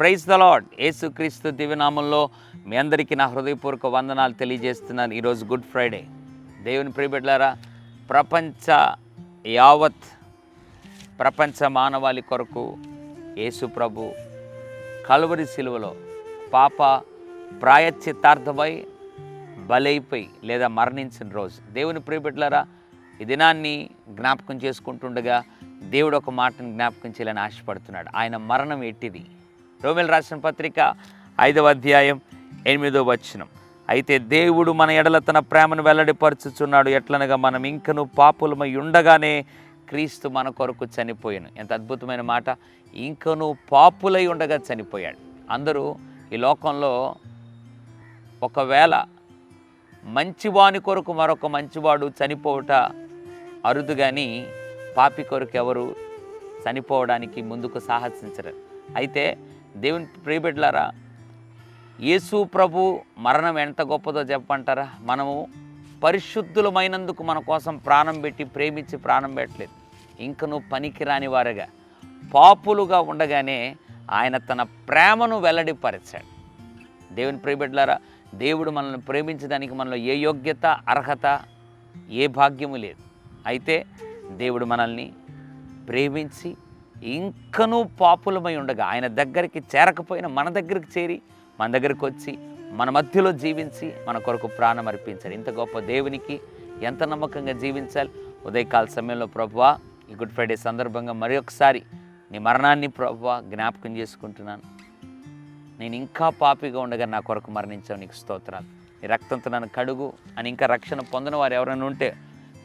Praise the lord యేసుక్రీస్తు దివ్యనామంలో మీ అందరికీ నా హృదయపూర్వక వందనాలు తెలియజేస్తున్నాను ఈరోజు గుడ్ ఫ్రైడే. దేవుని ప్రియబిడ్లారా ప్రపంచ యావత్ ప్రపంచ మానవాళి కొరకు యేసు ప్రభు కలువరి శిలువలో పాప ప్రాయశ్చిత్తార్థమై బలైపోయి లేదా మరణించిన రోజు. దేవుని ప్రియబిడ్లారా ఈ దినాన్ని జ్ఞాపకం చేసుకుంటుండగా దేవుడు ఒక మాటను జ్ఞాపకం చేయాలని ఆశపడుతున్నాడు. ఆయన మరణం ఎట్టిది? రోమిల్ రాసిన పత్రిక ఐదవ అధ్యాయం ఎనిమిదో వచనం. అయితే దేవుడు మన ఎడల తన ప్రేమను వెల్లడిపరుచుచున్నాడు. ఎట్లనగా మనం ఇంకను పాపులమై ఉండగానే క్రీస్తు మన కొరకు చనిపోయాను. ఎంత అద్భుతమైన మాట. ఇంకను పాపులై ఉండగా చనిపోయాడు. అందరూ ఈ లోకంలో ఒకవేళ మంచివాని కొరకు మరొక మంచివాడు చనిపోవట అరుదు కానీ పాపి కొరకు ఎవరు చనిపోవడానికి ముందుకు సాహసించరు. అయితే దేవుని ప్రియబిడ్లారా యేసు ప్రభు మరణం ఎంత గొప్పదో చెప్పంటారా మనము పరిశుద్ధులమైనందుకు మన కోసం ప్రాణం పెట్టి ప్రేమించి ప్రాణం పెట్టలేదు. ఇంకను పనికిరాని వారుగా పాపులుగా ఉండగానే ఆయన తన ప్రేమను వెల్లడిపరిచాడు. దేవుని ప్రియబిడ్లారా దేవుడు మనల్ని ప్రేమించడానికి మనలో ఏ యోగ్యత అర్హత ఏ భాగ్యము లేదు. అయితే దేవుడు మనల్ని ప్రేమించి ఇంకనూ పాపులమై ఉండగా ఆయన దగ్గరికి చేరకపోయినా మన దగ్గరికి చేరి మన దగ్గరికి వచ్చి మన మధ్యలో జీవించి మన కొరకు ప్రాణం అర్పించాలి. ఇంత గొప్ప దేవునికి ఎంత నమ్మకంగా జీవించాలి? ఉదయకాల సమయంలో ప్రభువా ఈ గుడ్ ఫ్రైడే సందర్భంగా మరి ఒకసారి నీ మరణాన్ని ప్రభువా జ్ఞాపకం చేసుకుంటున్నాను. నేను ఇంకా పాపిగా ఉండగా నా కొరకు మరణించావు నీకు స్తోత్రాలు. నీ రక్తంతో నన్ను కడుగు అని ఇంకా రక్షణ పొందిన వారు ఎవరైనా ఉంటే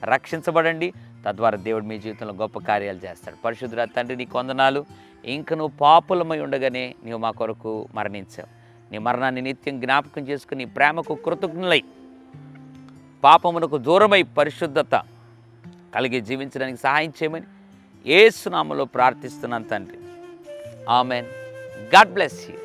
రక్షించబడండి. తద్వారా దేవుడు మీ జీవితంలో గొప్ప కార్యాలు చేస్తాడు. పరిశుద్ధుల తండ్రి నీ కొందనాలు ఇంక నువ్వు పాపులమై ఉండగానే నీవు మా కొరకు మరణించావు. నీ మరణాన్ని నిత్యం జ్ఞాపకం చేసుకుని ప్రేమకు కృతజ్ఞులై పాపమునకు దూరమై పరిశుద్ధత కలిగి జీవించడానికి సహాయం చేయమని ఏసునామలో ప్రార్థిస్తున్నాను తండ్రి. ఆమెన్. God bless you.